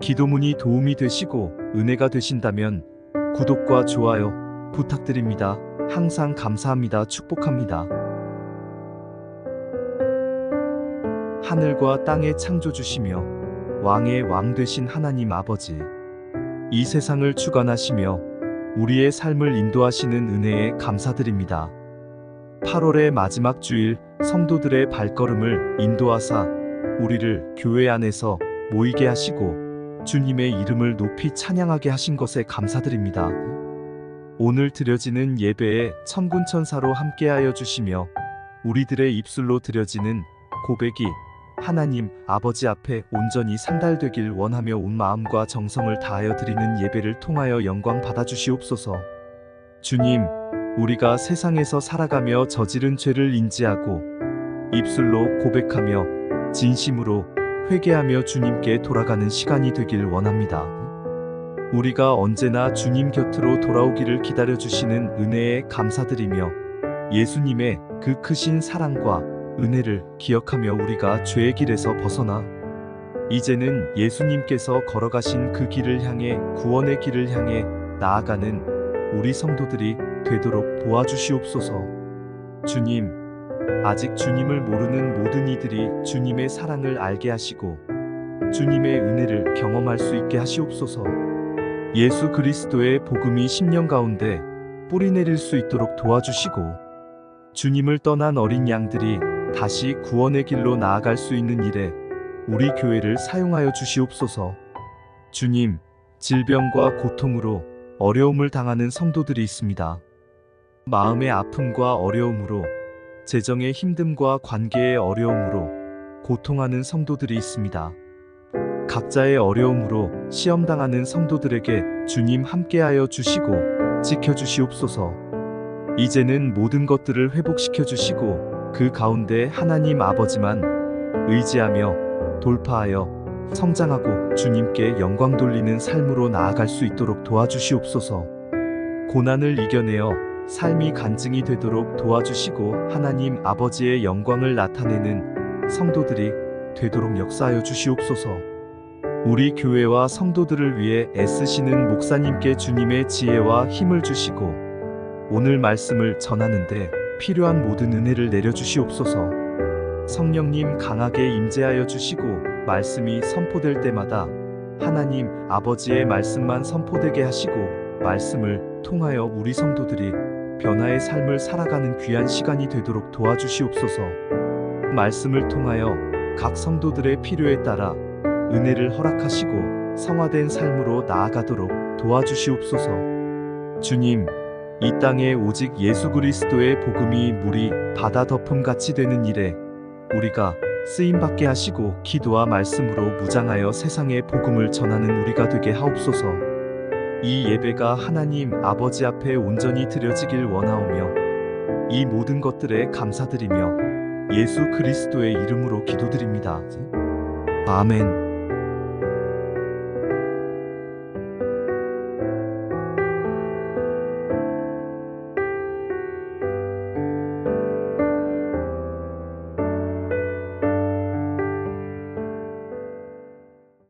기도문이 도움이 되시고 은혜가 되신다면 구독과 좋아요 부탁드립니다. 항상 감사합니다. 축복합니다. 하늘과 땅의 창조주시며 왕의 왕 되신 하나님 아버지 이 세상을 주관하시며 우리의 삶을 인도하시는 은혜에 감사드립니다. 8월의 마지막 주일 성도들의 발걸음을 인도하사 우리를 교회 안에서 모이게 하시고 주님의 이름을 높이 찬양하게 하신 것에 감사드립니다. 오늘 드려지는 예배에 천군천사로 함께하여 주시며 우리들의 입술로 드려지는 고백이 하나님 아버지 앞에 온전히 상달되길 원하며 온 마음과 정성을 다하여 드리는 예배를 통하여 영광 받아주시옵소서. 주님, 우리가 세상에서 살아가며 저지른 죄를 인지하고 입술로 고백하며 진심으로 회개하며 주님께 돌아가는 시간이 되길 원합니다. 우리가 언제나 주님 곁으로 돌아오기를 기다려 주시는 은혜에 감사드리며 예수님의 그 크신 사랑과 은혜를 기억하며 우리가 죄의 길에서 벗어나 이제는 예수님께서 걸어가신 그 길을 향해 구원의 길을 향해 나아가는 우리 성도들이 되도록 도와주시옵소서. 주님, 아직 주님을 모르는 모든 이들이 주님의 사랑을 알게 하시고 주님의 은혜를 경험할 수 있게 하시옵소서. 예수 그리스도의 복음이 10년 가운데 뿌리 내릴 수 있도록 도와주시고 주님을 떠난 어린 양들이 다시 구원의 길로 나아갈 수 있는 일에 우리 교회를 사용하여 주시옵소서. 주님, 질병과 고통으로 어려움을 당하는 성도들이 있습니다. 마음의 아픔과 어려움으로 재정의 힘듦과 관계의 어려움으로 고통하는 성도들이 있습니다. 각자의 어려움으로 시험당하는 성도들에게 주님 함께하여 주시고 지켜주시옵소서. 이제는 모든 것들을 회복시켜 주시고 그 가운데 하나님 아버지만 의지하며 돌파하여 성장하고 주님께 영광 돌리는 삶으로 나아갈 수 있도록 도와주시옵소서. 고난을 이겨내어 삶이 간증이 되도록 도와주시고 하나님 아버지의 영광을 나타내는 성도들이 되도록 역사하여 주시옵소서. 우리 교회와 성도들을 위해 애쓰시는 목사님께 주님의 지혜와 힘을 주시고 오늘 말씀을 전하는데 필요한 모든 은혜를 내려 주시옵소서. 성령님 강하게 임재하여 주시고 말씀이 선포될 때마다 하나님 아버지의 말씀만 선포되게 하시고 말씀을 통하여 우리 성도들이 변화의 삶을 살아가는 귀한 시간이 되도록 도와주시옵소서. 말씀을 통하여 각 성도들의 필요에 따라 은혜를 허락하시고 성화된 삶으로 나아가도록 도와주시옵소서. 주님, 이 땅에 오직 예수 그리스도의 복음이 물이 바다 덮음 같이 되는 일에 우리가 쓰임 받게 하시고 기도와 말씀으로 무장하여 세상의 복음을 전하는 우리가 되게 하옵소서. 이 예배가 하나님 아버지 앞에 온전히 드려지길 원하오며 이 모든 것들에 감사드리며 예수 그리스도의 이름으로 기도드립니다. 아멘.